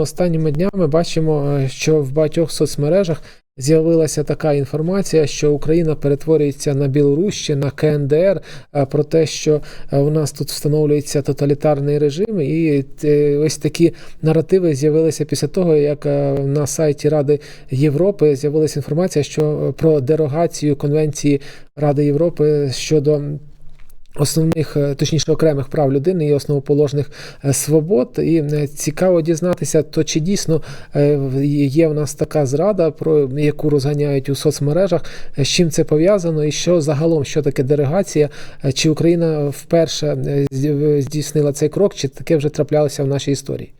Останніми днями бачимо, е, що в багатьох соцмережах з'явилася така інформація, що Україна перетворюється на Білорусь чи на КНДР е, про те, що е, у нас тут встановлюється тоталітарний режим, і ось такі наративи з'явилися після того, як на сайті Ради Європи з'явилася інформація, що про дерогацію Конвенції Ради Європи щодо основних, е, точніше окремих прав людини і основоположних е, свобод. І е, цікаво дізнатися, то чи дійсно є в нас така зрада, про яку розганяють у соцмережах, з чим це пов'язано, і що загалом що таке делегація, Е, чи Україна вперше здійснила цей крок, чи таке вже траплялося в нашій історії?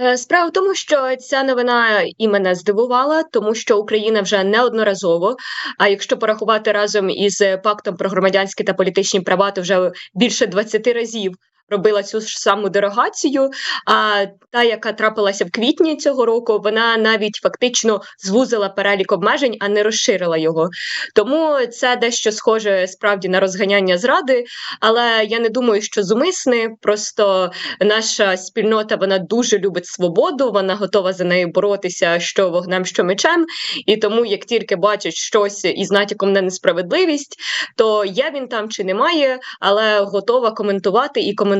Е, Справа в тому, що ця новина і мене здивувала, тому що Україна вже неодноразово, а якщо порахувати разом із пактом про громадянські та політичні права, то вже більше 20 разів робила цю ж саму дерогацію. А та, яка трапилася в квітні цього року, вона навіть фактично звузила перелік обмежень, а не розширила його. Тому це дещо схоже справді на розганяння зради, але я не думаю, що зумисне. Просто наша спільнота вона дуже любить свободу, вона готова за нею боротися що вогнем, що мечем. І тому, як тільки бачать щось із натяком на несправедливість, то є він там чи немає, але готова коментувати і коментувати.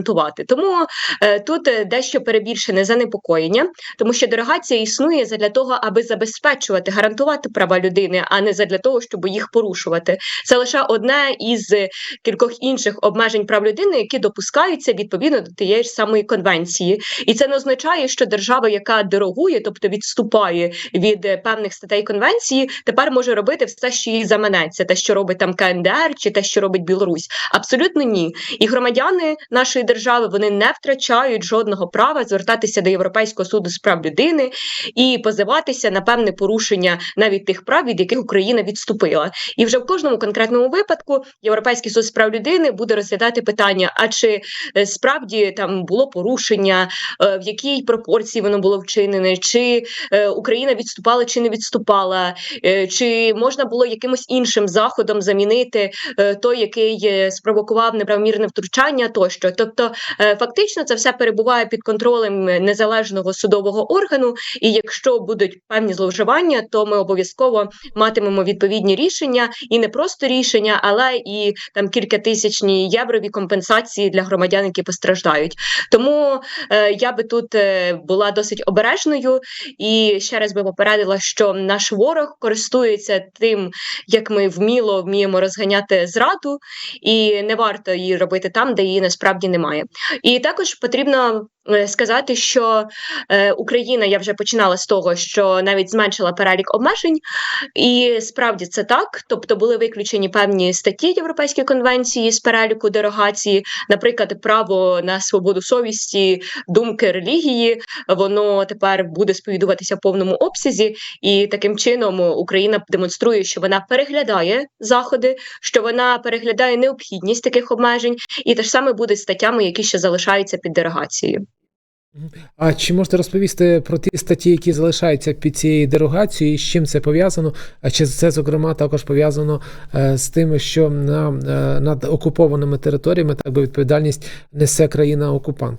Тому е, тут е, дещо перебільшене занепокоєння, тому що дерогація існує задля того, аби забезпечувати, гарантувати права людини, а не задля того, щоб їх порушувати. Це лише одне із кількох інших обмежень прав людини, які допускаються відповідно до тієї ж самої конвенції. І це не означає, що держава, яка дерогує, тобто відступає від е, певних статей конвенції, тепер може робити все, що їй заманеться, те, що робить там КНДР, чи те, що робить Білорусь. Абсолютно ні. І громадяни нашої держави вони не втрачають жодного права звертатися до Європейського суду з прав людини і позиватися на певне порушення навіть тих прав, від яких Україна відступила. І вже в кожному конкретному випадку Європейський суд з прав людини буде розглядати питання: а чи е, справді там було порушення, е, в якій пропорції воно було вчинене, чи е, Україна відступала чи не відступала, чи можна було якимось іншим заходом замінити той, який спровокував неправомірне втручання тощо. Тобто, е, фактично, це все перебуває під контролем незалежного судового органу. І якщо будуть певні зловживання, то ми обов'язково матимемо відповідні рішення, і не просто рішення, але і там кількатисячні єврові компенсації для громадян, які постраждають. Тому е, я би тут е, була досить обережною і ще раз би попередила, що наш ворог користується тим, як ми вміло вміємо розганяти зраду, і не варто її робити там, де її насправді немає. І також потрібно сказати, що е, Україна я вже починала з того, що навіть зменшила перелік обмежень, і справді це так. Тобто були виключені певні статті Європейської конвенції з переліку дерогації, наприклад, право на свободу совісті, думки релігії, воно тепер буде сповідуватися в повному обсязі, і таким чином Україна демонструє, що вона переглядає заходи, що вона переглядає необхідність таких обмежень, і те ж саме буде статтями, які ще залишаються під дерогацією. А чи можете розповісти про ті статті, які залишаються під цією дерогацією, і з чим це пов'язано? А чи це, зокрема, також пов'язано е, з тим, що на, е, над окупованими територіями так би відповідальність несе країна-окупант?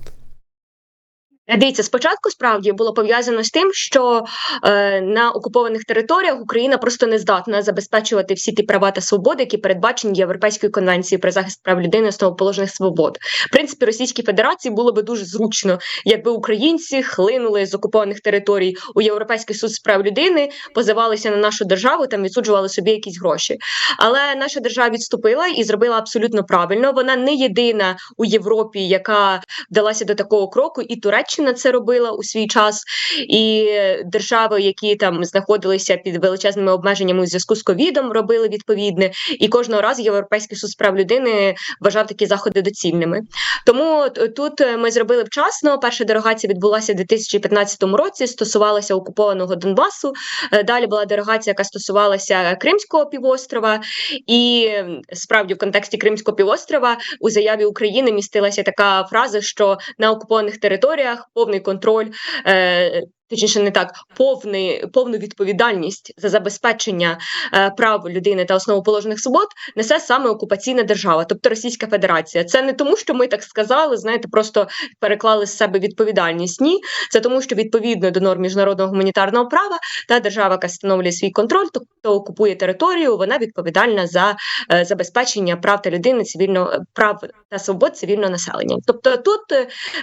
Дивіться, спочатку справді було пов'язано з тим, що е, на окупованих територіях Україна просто не здатна забезпечувати всі ті права та свободи, які передбачені Європейською конвенцією про захист прав людини основоположних свобод. В принципі, Російській Федерації було би дуже зручно, якби українці хлинули з окупованих територій у Європейський суд з прав людини, позивалися на нашу державу, там відсуджували собі якісь гроші. Але наша держава відступила і зробила абсолютно правильно. Вона не єдина у Європі, яка вдалася до такого кроку, і Туреччина це робила у свій час, і держави, які там знаходилися під величезними обмеженнями у зв'язку з ковідом, робили відповідне. І кожного разу Європейський суд з прав людини вважав такі заходи доцільними. Тому тут е, ми зробили вчасно. Перша дерогація відбулася у 2015 році, стосувалася окупованого Донбасу. Е, Далі була дерогація, яка стосувалася Кримського півострова. І справді в контексті Кримського півострова у заяві України містилася така фраза, що на окупованих територіях повний контроль. Е, точніше не так, повний, повну відповідальність за забезпечення е, прав людини та основоположених свобод несе саме окупаційна держава, тобто Російська Федерація. Це не тому, що ми так сказали, знаєте, просто переклали з себе відповідальність. Ні, це тому, що відповідно до норм міжнародного гуманітарного права та держава, яка встановлює свій контроль, тобто окупує територію, вона відповідальна за е, забезпечення прав та людини, цивільного прав та свобод цивільного населення. Тобто, тут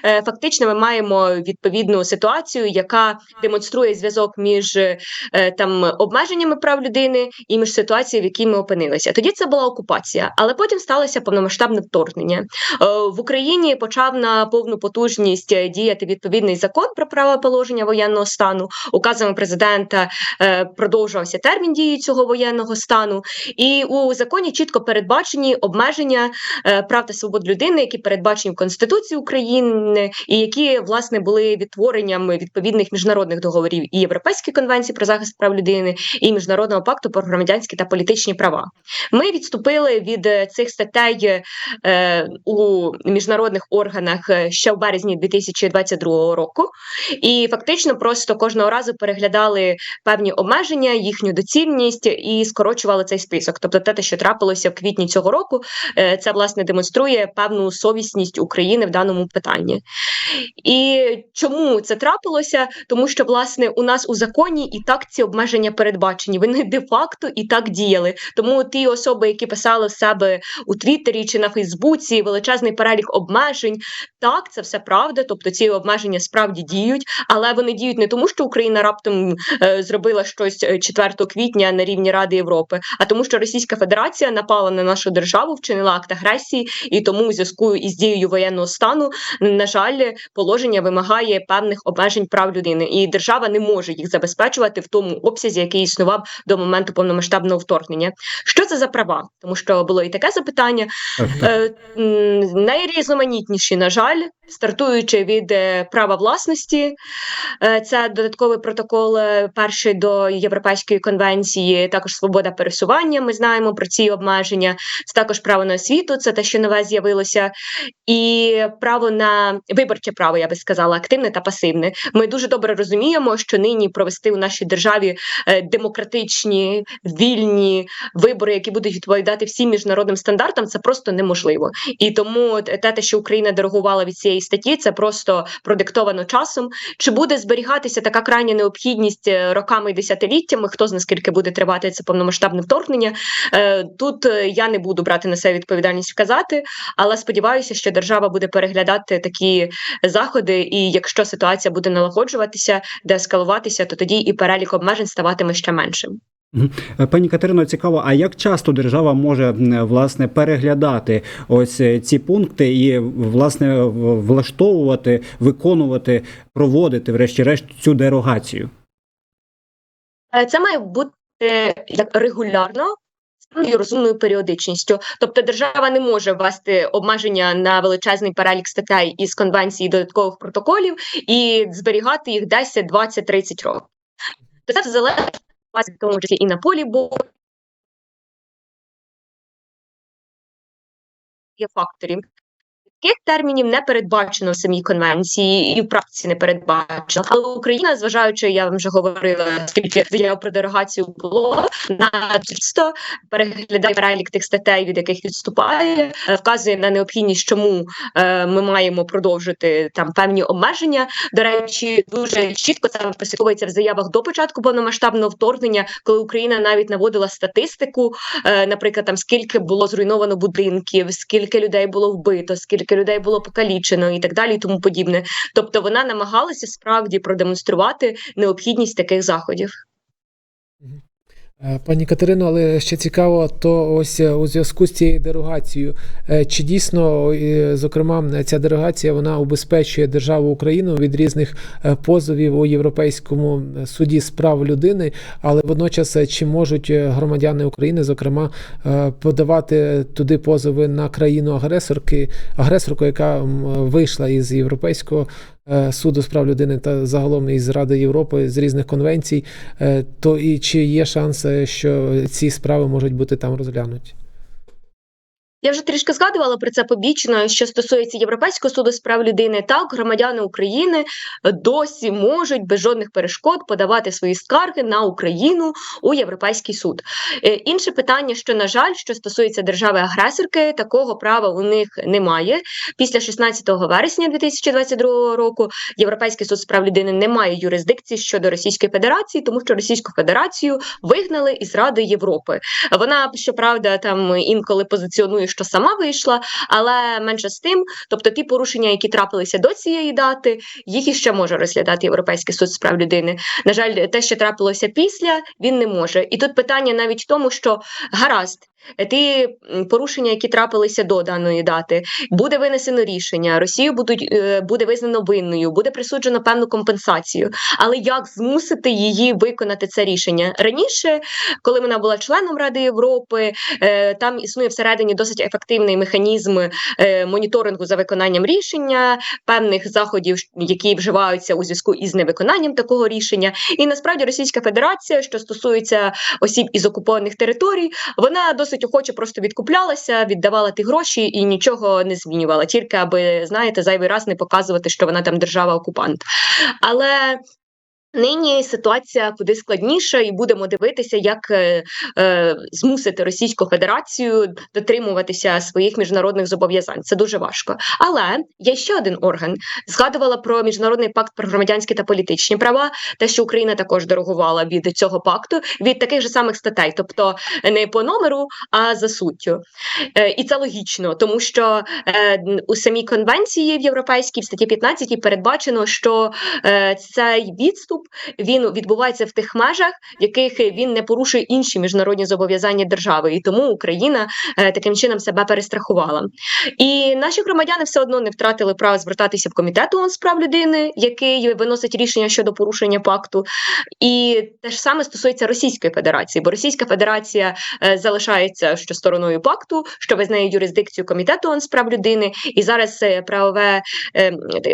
е, фактично ми маємо відповідну ситуацію, яка демонструє зв'язок між е, там обмеженнями прав людини і між ситуацією, в якій ми опинилися. Тоді це була окупація, але потім сталося повномасштабне вторгнення. Е, В Україні почав на повну потужність е, діяти відповідний закон про право положення воєнного стану. Указами президента продовжувався термін дії цього воєнного стану, і у законі чітко передбачені обмеження прав та свобод людини, які передбачені в Конституції України, і які власне були відтворенням відповідних міжнародних договорів і Європейської конвенції про захист прав людини, і міжнародного пакту про громадянські та політичні права. Ми відступили від е, цих статей е, у міжнародних органах е, ще в березні 2022 року, і фактично просто кожного разу переглядали певні обмеження, їхню доцільність і скорочували цей список. Тобто, те, що трапилося в квітні цього року, е, це власне демонструє певну совісність України в даному питанні. І чому це трапилося? Тому що власне у нас у законі і так ці обмеження передбачені. Вони де-факто і так діяли. Тому ті особи, які писали в себе у Твіттері чи на Фейсбуці величезний перелік обмежень, так це все правда. Тобто ці обмеження справді діють, але вони діють не тому, що Україна раптом е, зробила щось е, 4 квітня на рівні Ради Європи, а тому, що Російська Федерація напала на нашу державу, вчинила акт агресії, і тому у зв'язку із дією воєнного стану, на жаль, положення вимагає певних обмежень прав людини, і держава не може їх забезпечувати в тому обсязі, який існував до моменту повномасштабного вторгнення. Що це за права? Тому що було і таке запитання. Так, так. Е, найрізноманітніші, на жаль, стартуючи від е, права власності, е, це додатковий протокол е, перший до Європейської конвенції, також свобода пересування. Ми знаємо про ці обмеження. Це також право на освіту, це те, що нове з'явилося, і право на виборче право, я би сказала, активне та пасивне. Ми дуже добре розуміємо, що нині провести у нашій державі демократичні, вільні вибори, які будуть відповідати всім міжнародним стандартам, це просто неможливо. І тому те, що Україна дерогувала від цієї статті, це просто продиктовано часом. Чи буде зберігатися така крайня необхідність е, роками і десятиліттями? Хто зна скільки буде тривати це повномасштабне вторгнення? Е, Тут е, я не буду брати на себе відповідальність вказати, але сподіваюся, що держава буде переглядати такі заходи, і якщо ситуація буде налагоджуватися, деескалуватися, то тоді і перелік обмежень ставатиме ще меншим. Е, Пані Катерино, цікаво, а як часто держава може власне переглядати ось е, ці пункти і власне влаштовувати, виконувати, проводити, врешті-решт, цю дерогацію? Е, Це має бути як регулярно. з розумною періодичністю, тобто держава не може ввести обмеження на величезний перелік статей із конвенції і додаткових протоколів і зберігати їх 10, 20, 30 років. Це залежить в тому числі і на полі бою. Є факторів. Таких термінів не передбачено в самій конвенції і в практиці не передбачено. Але Україна, зважаючи, я вам вже говорила, скільки заяв про дерогацію було на часто переглядає перелік тих статей, від яких відступає, е, вказує на необхідність, чому е, ми маємо продовжити там певні обмеження. До речі, дуже чітко це прослідковується в заявах до початку повномасштабного вторгнення, коли Україна навіть наводила статистику, е, наприклад, там скільки було зруйновано будинків, скільки людей було вбито, скільки людей було покалічено і так далі, і тому подібне. Тобто вона намагалася справді продемонструвати необхідність таких заходів. Е, Пані Катерино, але ще цікаво, то ось е, у зв'язку з цією дерогацією, е, чи дійсно, зокрема, ця дерогація вона убезпечує державу Україну від різних позовів у Європейському суді з прав людини, але водночас чи можуть громадяни України, зокрема, подавати туди позови на країну агресорки, агресорку, яка вийшла із Європейського суду з прав людини та загалом із Ради Європи з різних конвенцій, е, то і чи є шанс, е, що ці справи можуть бути там розглянуті? Я вже трішки згадувала про це побічно, що стосується Європейського суду з прав людини. Так, громадяни України досі можуть без жодних перешкод подавати свої скарги на Україну у Європейський суд. Е, Інше питання, що на жаль, що стосується держави-агресорки, такого права у них немає. Після 16 вересня 2022 року Європейський суд з прав людини не має юрисдикції щодо Російської Федерації, тому що Російську Федерацію вигнали із Ради Європи. Вона щоправда там інколи позиціонує, що сама вийшла, але менше з тим, тобто ті порушення, які трапилися до цієї дати, їх іще може розглядати Європейський суд з прав людини. На жаль, те, що трапилося після, він не може. І тут питання навіть в тому, що гаразд. Ті порушення, які трапилися до даної дати, буде винесено рішення. Росію будуть е, буде визнано винною, буде присуджено певну компенсацію. Але як змусити її виконати це рішення раніше, коли вона була членом Ради Європи, е, там існує всередині досить ефективний механізм е, моніторингу за виконанням рішення, певних заходів, які вживаються у зв'язку із невиконанням такого рішення. І насправді Російська Федерація, що стосується осіб із окупованих територій, вона досить охоче просто відкуплялася, віддавала ті гроші і нічого не змінювала, тільки аби знаєте, зайвий раз не показувати, що вона там держава-окупант. Але Нині ситуація куди складніша, і будемо дивитися, як е, е, змусити Російську Федерацію дотримуватися своїх міжнародних зобов'язань. Це дуже важко. Але є ще один орган. Згадувала про міжнародний пакт про громадянські та політичні права, те, що Україна також дорогувала від цього пакту, від таких же самих статей, тобто не по номеру, а за суттю. Е, і це логічно, тому що е, у самій конвенції в європейській в статті 15 передбачено, що е, цей відступ він відбувається в тих межах, в яких він не порушує інші міжнародні зобов'язання держави, і тому Україна е, таким чином себе перестрахувала. І наші громадяни все одно не втратили право звертатися в комітет ООН з прав людини, який виносить рішення щодо порушення пакту. І те ж саме стосується Російської Федерації, бо Російська Федерація е, залишається що стороною пакту, що визнає юрисдикцію комітету ООН з прав людини, і зараз е, правове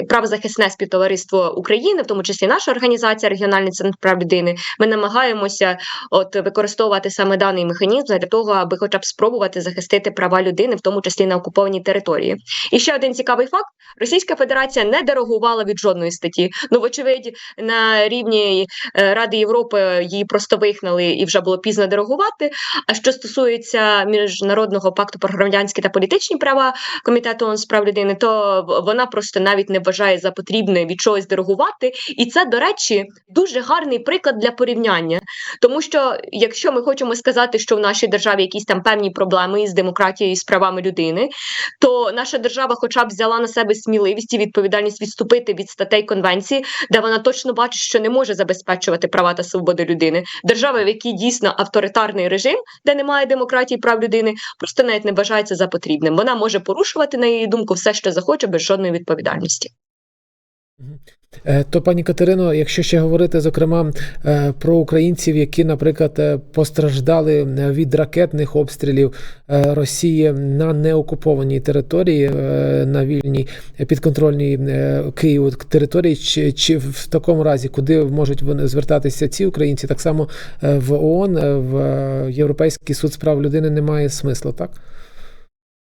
правозахисне співтовариство України, в тому числі наша організація Регіональний центр прав людини. Ми намагаємося от використовувати саме даний механізм для того, аби, хоча б спробувати захистити права людини, в тому числі на окупованій території. І ще один цікавий факт: Російська Федерація не дерогувала від жодної статті. Ну, вочевидь, на рівні е, Ради Європи її просто вигнали і вже було пізно дерогувати. А що стосується міжнародного пакту про громадянські та політичні права комітету ООН з прав людини, то вона просто навіть не вважає за потрібне від чогось дерогувати. І це, до речі, дуже гарний приклад для порівняння. Тому що якщо ми хочемо сказати, що в нашій державі якісь там певні проблеми із демократією і з правами людини, то наша держава, хоча б взяла на себе сміливість і відповідальність відступити від статей конвенції, де вона точно бачить, що не може забезпечувати права та свободи людини. Держава, в якій дійсно авторитарний режим, де немає демократії і прав людини, просто навіть не вважається за потрібним. Вона може порушувати на її думку все, що захоче, без жодної відповідальності. Е, То, пані Катерино, якщо ще говорити зокрема е, про українців, які, наприклад, е, постраждали від ракетних обстрілів Росії на неокупованій території, на вільній підконтрольній Києву території, чи, чи в такому разі, куди можуть вони звертатися ці українці, так само в ООН, в Європейський суд з прав людини немає смислу, так?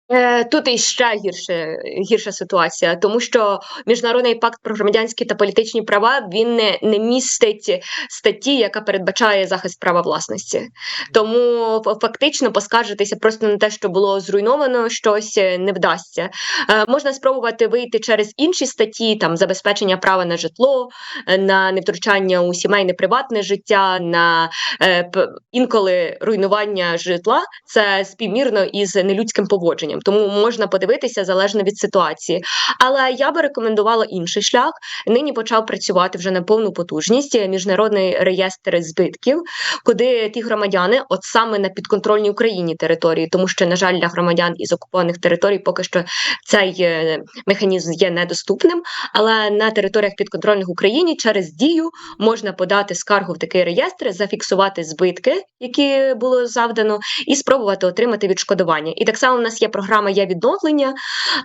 Е, Тут іще гірше гірша ситуація, тому що міжнародний пакт про громадянські та політичні права він не, не містить статті, яка передбачає захист права власності. Тому фактично поскаржитися просто на те, що було зруйновано, щось е, не вдасться. Е, Можна спробувати вийти через інші статті, там забезпечення права на житло, на невтручання у сімейне приватне життя, на інколи руйнування житла. Це співмірно із нелюдським поводженням. Тому можна подивитися залежно від ситуації. Але я би рекомендувала інший шлях. Нині почав працювати вже на повну потужність е, міжнародний реєстр збитків, куди ті громадяни, от саме на підконтрольній Україні території, тому що, на жаль, для громадян із окупованих територій поки що цей е, механізм є недоступним. Але на територіях підконтрольних Україні через дію можна подати скаргу в такий реєстр, зафіксувати збитки, які було завдано, і спробувати отримати відшкодування. І так само в нас є програма. Програма є відновлення,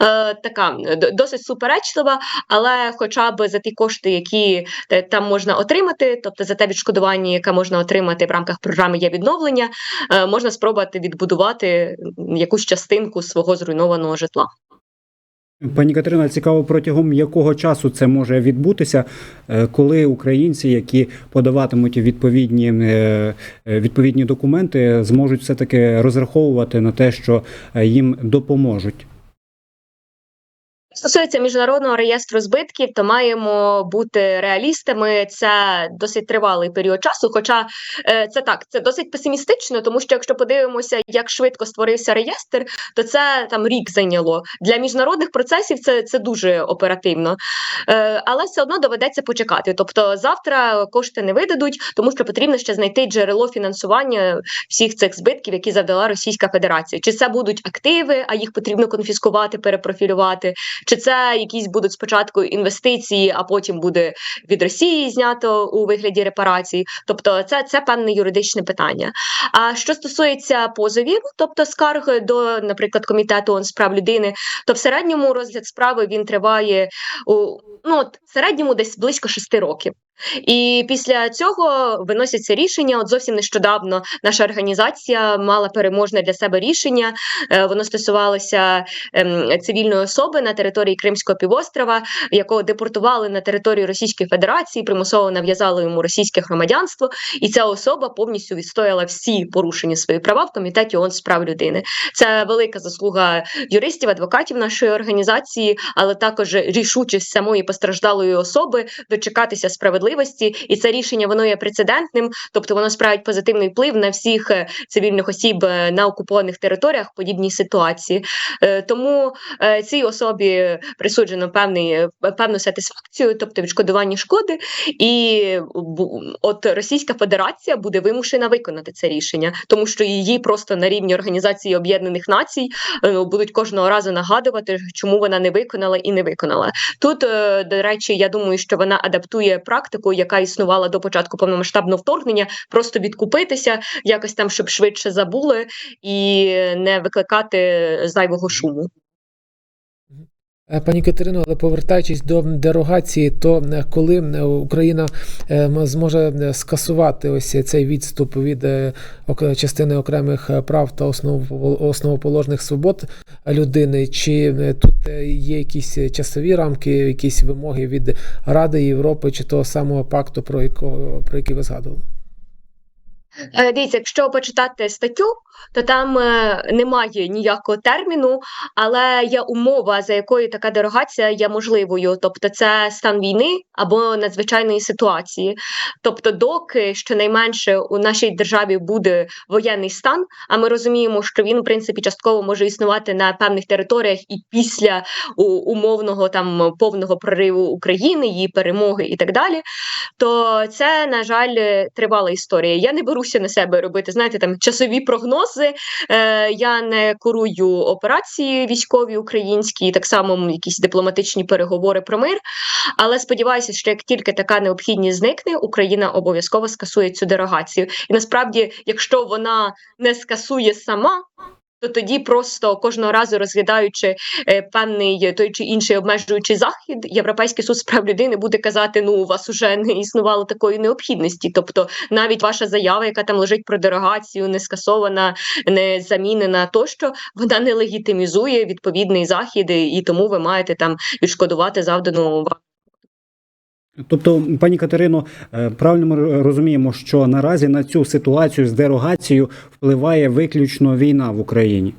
е, така досить суперечлива, але хоча б за ті кошти, які е, там можна отримати, тобто за те відшкодування, яке можна отримати в рамках програми є відновлення, е, можна спробувати відбудувати якусь частинку свого зруйнованого житла. Пані Катерина, цікаво, протягом якого часу це може відбутися, е, коли українці, які подаватимуть відповідні, е, е, відповідні документи, зможуть все таки розраховувати на те, що їм допоможуть. Стосується міжнародного реєстру збитків, то маємо бути реалістами. Це досить тривалий період часу. Хоча е, це так, це досить песимістично, тому що якщо подивимося, як швидко створився реєстр, то це там рік зайняло. Для міжнародних процесів це, це дуже оперативно, е, але все одно доведеться почекати. Тобто, завтра кошти не видадуть, тому що потрібно ще знайти джерело фінансування всіх цих збитків, які завдала Російська Федерація. Чи це будуть активи, а їх потрібно конфіскувати, перепрофілювати. Чи це якісь будуть спочатку інвестиції, а потім буде від Росії знято у вигляді репарацій? Тобто, це, це певне юридичне питання. А що стосується позовів, тобто скарг до, наприклад, комітету з прав людини, то в середньому розгляд справи він триває у ну в середньому десь близько шести років. І після цього виносяться рішення. От зовсім нещодавно наша організація мала переможне для себе рішення. Е, Воно стосувалося ем, цивільної особи на території Кримського півострова, якого депортували на територію Російської Федерації, примусово нав'язали йому російське громадянство, і ця особа повністю відстояла всі порушені свої права в комітеті ООН з прав людини. Це велика заслуга юристів, адвокатів нашої організації, але також рішучість самої постраждалої особи дочекатися справедливості. І це рішення воно є прецедентним, тобто воно справить позитивний вплив на всіх е, цивільних осіб е, на окупованих територіях в подібній ситуації. Е, Тому цій особі присуджено певний певну сатисфакцію, тобто відшкодування шкоди, і от Російська Федерація буде вимушена виконати це рішення, тому що її просто на рівні Організації Об'єднаних Націй будуть кожного разу нагадувати, чому вона не виконала і не виконала. Тут, до речі, я думаю, що вона адаптує практику, яка існувала до початку повномасштабного вторгнення, просто відкупитися, якось там, щоб швидше забули і не викликати зайвого шуму. Е, Пані Катерино, але повертаючись до дерогації, то е, коли е, Україна зможе скасувати ось цей відступ від частини окремих прав та основ- основоположних свобод людини, чи тут є якісь часові рамки, якісь вимоги від Ради Європи чи того самого пакту, про якого про який ви згадували? Е, Дивіться, якщо почитати статтю, то там е, немає ніякого терміну, але є умова, за якою така дерогація є можливою. Тобто, це стан війни або надзвичайної ситуації. Тобто, доки щонайменше у нашій державі буде воєнний стан, а ми розуміємо, що він в принципі частково може існувати на певних територіях і після умовного там повного прориву України, її перемоги і так далі. То це, на жаль, тривала історія. Я не беруся на себе робити, знаєте, там часові прогнози. Е, я не курую операції військові українські, так само якісь дипломатичні переговори про мир. Але сподіваюся, що як тільки така необхідність зникне, Україна обов'язково скасує цю дерогацію. І насправді, якщо вона не скасує сама. То тоді просто кожного разу розглядаючи е, певний той чи інший обмежуючий захід, Європейський суд з прав людини буде казати: ну у вас уже не існувало такої необхідності. Тобто, навіть ваша заява, яка там лежить про дерогацію, не скасована, не замінена, тощо вона не легітимізує відповідний захід, і тому ви маєте там відшкодувати завдану вам Тобто, пані Катерино, е, правильно ми розуміємо, що наразі на цю ситуацію з дерогацією впливає виключно війна в Україні.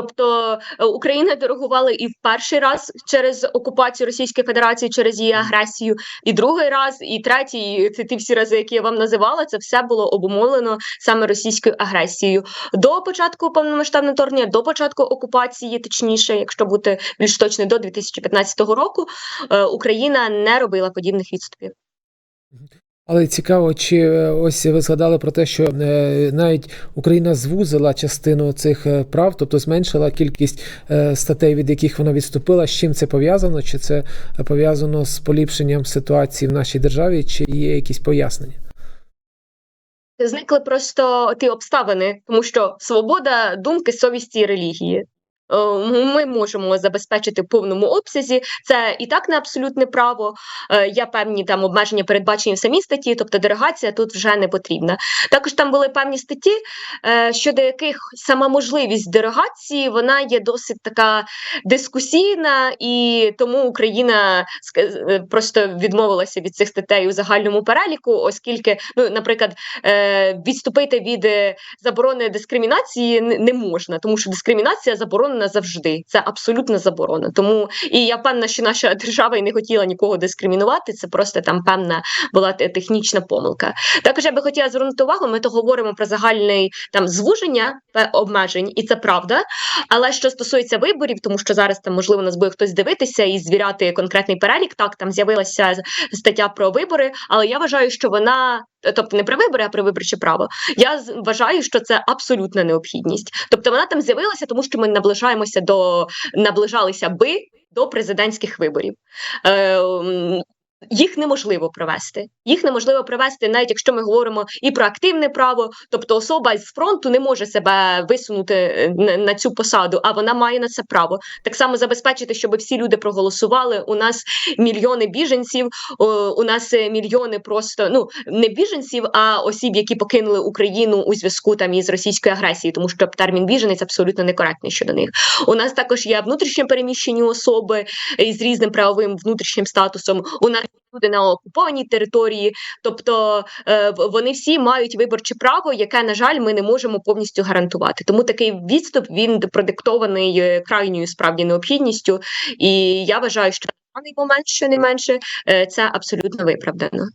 Тобто е, Україна дорогувала і в перший раз через окупацію Російської Федерації, через її агресію, і другий раз, і третій. і ті всі рази, які я вам називала. Це все було обумовлено саме російською агресією. До початку повномасштабного вторгнення, до початку окупації, точніше, якщо бути більш точно, до 2015 року, е, Україна не робила подібних відступів. Але цікаво, чи е, ось ви згадали про те, що е, навіть Україна звузила частину цих е, прав, тобто зменшила кількість статей, від яких вона відступила. З чим це пов'язано? Чи це пов'язано з поліпшенням ситуації в нашій державі, чи є якісь пояснення? Зникли просто ті обставини, тому що свобода думки, совісті і релігії. Е, Ми можемо забезпечити в повному обсязі. Це і так не абсолютне право. Е, Є певні там обмеження, передбачені в самій статті, тобто дерогація тут вже не потрібна. Також там були певні статті, е, щодо яких сама можливість дерогації вона є досить така дискусійна, і тому Україна е, просто відмовилася від цих статей у загальному переліку, оскільки, ну, наприклад, е, відступити від е, заборони дискримінації не можна, тому що дискримінація заборонена завжди. Це абсолютна заборона. Тому і я певна, що наша держава і не хотіла нікого дискримінувати. Це просто там певна була те- технічна помилка. Також я би хотіла звернути увагу. Ми то говоримо про загальний там звуження обмежень, і це правда. Але що стосується виборів, тому що зараз там можливо нас буде хтось дивитися і звіряти конкретний перелік. Так, там з'явилася стаття про вибори, але я вважаю, що вона. Тобто не про вибори, а про виборче право. Я вважаю, що це абсолютна необхідність. Тобто вона там з'явилася, тому що ми наближаємося до наближалися би до президентських виборів. Їх неможливо провести. Їх неможливо провести, навіть якщо ми говоримо і про активне право, тобто особа з фронту не може себе висунути е, на, на цю посаду, а вона має на це право. Так само забезпечити, щоб всі люди проголосували. У нас мільйони біженців, у нас е, мільйони просто ну не біженців, а осіб, які покинули Україну у зв'язку там із російською агресією, тому що термін біженець абсолютно некоректний щодо них. У нас також є внутрішньо переміщені особи із різним правовим внутрішнім статусом. У нас люди на окупованій території, тобто е, вони всі мають виборче право, яке на жаль ми не можемо повністю гарантувати. Тому такий відступ він продиктований е, крайньою справді необхідністю, і я вважаю, що на даний момент, менше, е, це абсолютно виправдано.